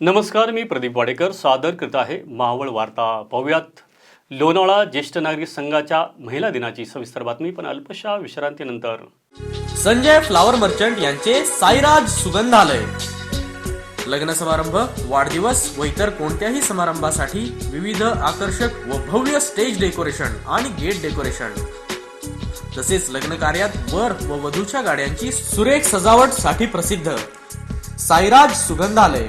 नमस्कार मी प्रदीप वाडेकर. सादर करत आहे मावळ वार्ता. पाहूयात. लोणावळा ज्येष्ठ नागरिक संघाच्या महिला दिनाची सविस्तर बातमी पण अल्पशा विश्रांतीनंतर. संजय फ्लावर मर्चंट यांचे साईराज सुगंधालय. लग्न समारंभ वाढदिवस व इतर कोणत्याही समारंभासाठी विविध आकर्षक व भव्य स्टेज डेकोरेशन आणि गेट डेकोरेशन. तसेच लग्न कार्यात वर व वधूच्या गाड्यांची सुरेख सजावटसाठी प्रसिद्ध साईराज सुगंधालय.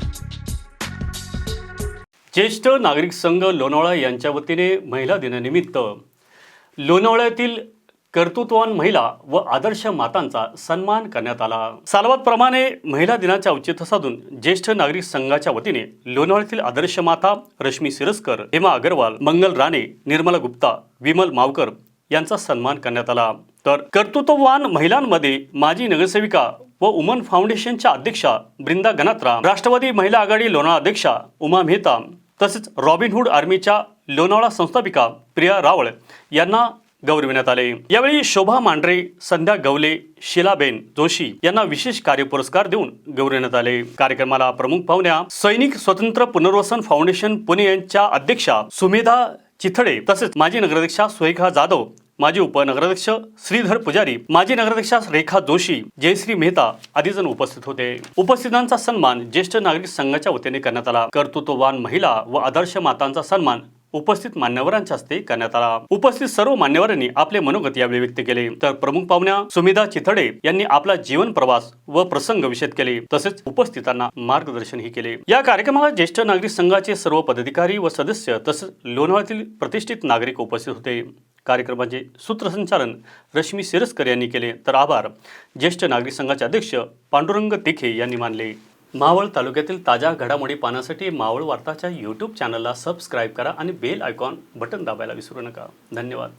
ज्येष्ठ नागरिक संघ लोणावळा यांच्या वतीने महिला दिनानिमित्त लोणावळ्यातील कर्तृत्ववान महिला व आदर्श मातांचा सन्मान करण्यात आला. सालवातप्रमाणे महिला दिनाच्या औचित्य साधून ज्येष्ठ नागरिक संघाच्या वतीने लोणावळ्यातील आदर्श माता रश्मी सिरस्कर हेमा अग्रवाल मंगल राणे निर्मला गुप्ता विमल मावकर यांचा सन्मान करण्यात आला. तर कर्तृत्ववान महिलांमध्ये माजी नगरसेविका व उमन फाउंडेशनच्या अध्यक्षा ब्रिंदा गणात्रा राष्ट्रवादी महिला आघाडी लोणाळा अध्यक्षा उमा मेहता तसेच रॉबिनहूड आर्मीच्या लोणावळा संस्थापिका प्रिया रावळ यांना गौरविण्यात आले. यावेळी शोभा मांढरे संध्या गवले शिलाबेन जोशी यांना विशेष कार्य पुरस्कार देऊन गौरविण्यात आले. कार्यक्रमाला प्रमुख पाहुण्या सैनिक स्वतंत्र पुनर्वसन फाउंडेशन पुणे यांच्या अध्यक्षा सुमेधा चिथडे तसेच माजी नगराध्यक्षा सुरेखा जाधव माजी उपनगराध्यक्ष श्रीधर पुजारी माजी नगराध्यक्षा रेखा जोशी जयश्री मेहता आदी जण उपस्थित होते. उपस्थितांचा सन्मान ज्येष्ठ नागरिक संघाच्या वतीने करण्यात आला. कर्तृत्ववान महिला व आदर्श मातांचा सन्मान उपस्थित मान्यवरांच्या हस्ते करण्यात आला. उपस्थित सर्व मान्यवरांनी आपले मनोगत यावेळी व्यक्त केले. तर प्रमुख पाहुण्या सुमिधा चिथडे यांनी आपला जीवन प्रवास व प्रसंग विषद केले. तसेच उपस्थितांना मार्गदर्शनही केले. या कार्यक्रमाला ज्येष्ठ नागरिक संघाचे सर्व पदाधिकारी व सदस्य तसेच लोणावळ्यातील प्रतिष्ठित नागरिक उपस्थित होते. कार्यक्रमाचे सूत्रसंचालन रश्मी सिरस्कर यांनी केले. तर आभार. ज्येष्ठ नागरिक संघाचे अध्यक्ष पांडुरंग तिखे यांनी मानले. मावळ तालुक्यातील ताज्या घडामोडी पाहण्यासाठी मावळ वार्ताच्या यूट्यूब चॅनलला सबस्क्राईब करा आणि बेल आयकॉन बटन दाबायला विसरू नका. धन्यवाद.